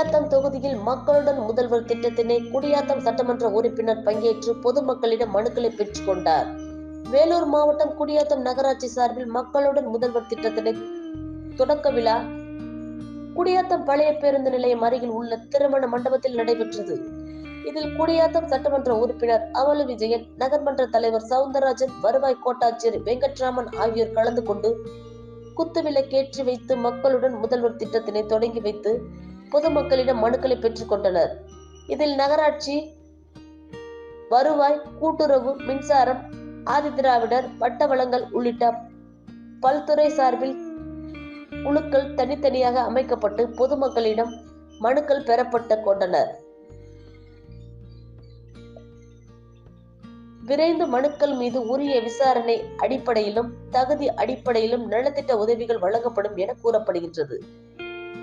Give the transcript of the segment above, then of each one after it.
குடியாத்தம் தொகுதியில் மக்களுடன் முதல்வர் திட்டத்தினை குடியாத்தம் சட்டமன்ற உறுப்பினர் பங்கேற்று பொதுமக்களிடம் மனுக்களை பெற்றுக் கொண்டார். வேலூர் மாவட்டம் குடியாத்தம் நகராட்சி சார்பில் மக்களுடன் முதல்வர் திட்டத்தினை தொடக்க விழா குடியாத்தம் பழைய பேருந்து நிலையம் அருகில் உள்ள திருமண மண்டபத்தில் நடைபெற்றது. இதில் குடியாத்தம் சட்டமன்ற உறுப்பினர் அவலு விஜயன் நகர்மன்ற தலைவர் சவுந்தரராஜன் வருவாய் கோட்டாட்சியர் வெங்கட்ராமன் ஆகியோர் கலந்து கொண்டு குத்துவிளக்கேற்றி வைத்து மக்களுடன் முதல்வர் திட்டத்தினை தொடங்கி வைத்து பொதுமக்களிடம் மனுக்களை பெற்றுக் கொண்டனர். இதில் நகராட்சி வருவாய் கூட்டுறவு மின்சாரம் ஆதிதிராவிடர் வட்ட வளங்கள் உள்ளிட்ட பல்துறை சார்பில் குழுக்கள் தனித்தனியாக அமைக்கப்பட்டு பொதுமக்களிடம் மனுக்கள் பெறப்பட்டு கொண்டனர். விரைந்து மனுக்கள் மீது உரிய விசாரணை அடிப்படையிலும் தகுதி அடிப்படையிலும் நலத்திட்ட உதவிகள் வழங்கப்படும் என கூறப்படுகின்றது.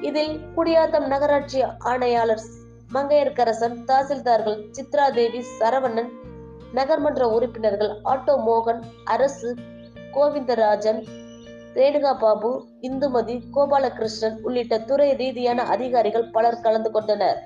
இதில் குடியாத்தம் நகராட்சி ஆணையாளர் மங்கையர்கரசன் தாசில்தார்கள் சித்ரா தேவி சரவணன் நகர்மன்ற உறுப்பினர்கள் ஆட்டோ மோகன் அரசு கோவிந்தராஜன் ரேணுகா பாபு இந்துமதி கோபாலகிருஷ்ணன் உள்ளிட்ட துறை ரீதியான அதிகாரிகள் பலர் கலந்து கொண்டனர்.